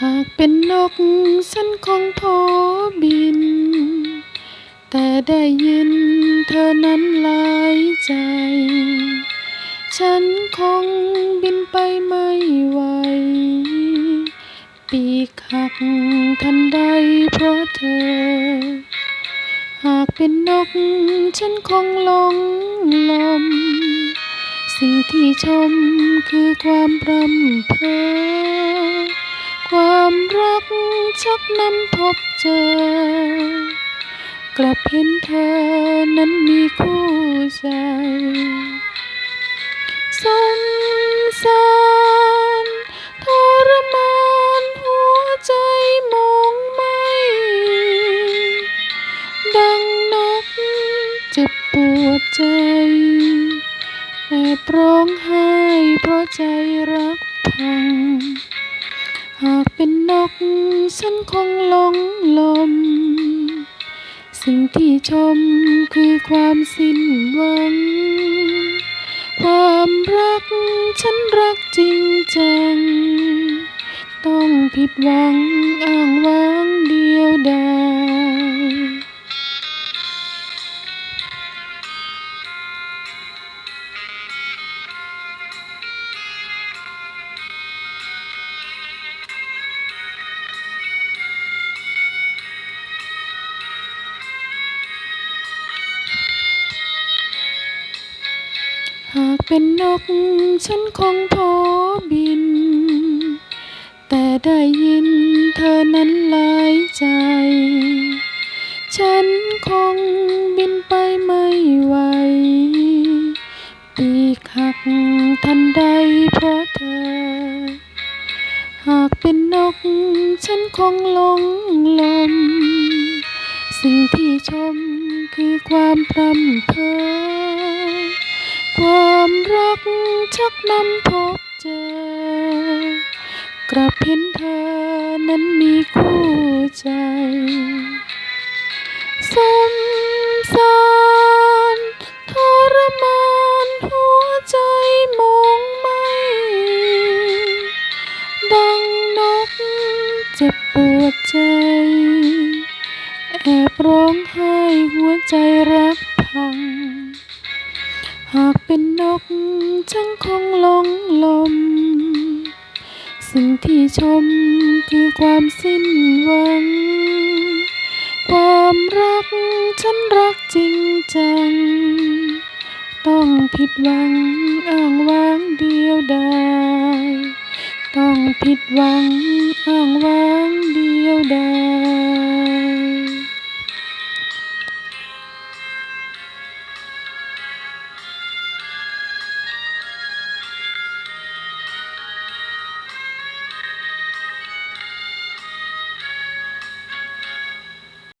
หากเป็นนกฉันคงโผบิน แต่ได้ยินเธอนั้นหลายใจ ฉันคงบินไปไม่ไหว ปีกหักทันใดเพราะเธอ หากเป็นนกฉันคงหลงลม สิ่งที่ชมคือความรำเพอ ชักนำพบเจอกลับเห็นเธอนั้นมีคู่ใจสงสารทรมานหัวใจมองไม่ ดังนกเจ็บปวดใจ แอบร้องไห้เพราะใจรักพัง ก ฉันคงหลงลม สิ่งที่ชมคือความสิ้นหวัง ความรักฉันรักจริงจัง ต้องผิดหวังอ้างว้าง หากเป็นนกฉันคงโผบิน แต่ได้ยินเธอนั้นหลายใจ ฉันคงบินไปไม่ไหว ปีกหักทันใดเพราะเธอ หากเป็นนกฉันคงหลงลม สิ่งที่ชมคือความพร่ำเพ้อความรัก ชักนำพบเจอกลับเห็นเธอนั้นมีคู่ใจสงสารทรมานหัวใจมองไม่ ดังนกเจ็บปวดใจ แอบร้องไห้หัวใจรักพัง เป็นนกฉันคงหลงลม สิ่งที่ชมคือความสิ้นหวัง ความรักฉันรักจริงจัง ต้องผิดหวังอ้างว้างเดียวดายต้องผิดหวังอ้างว้างเดียวดาย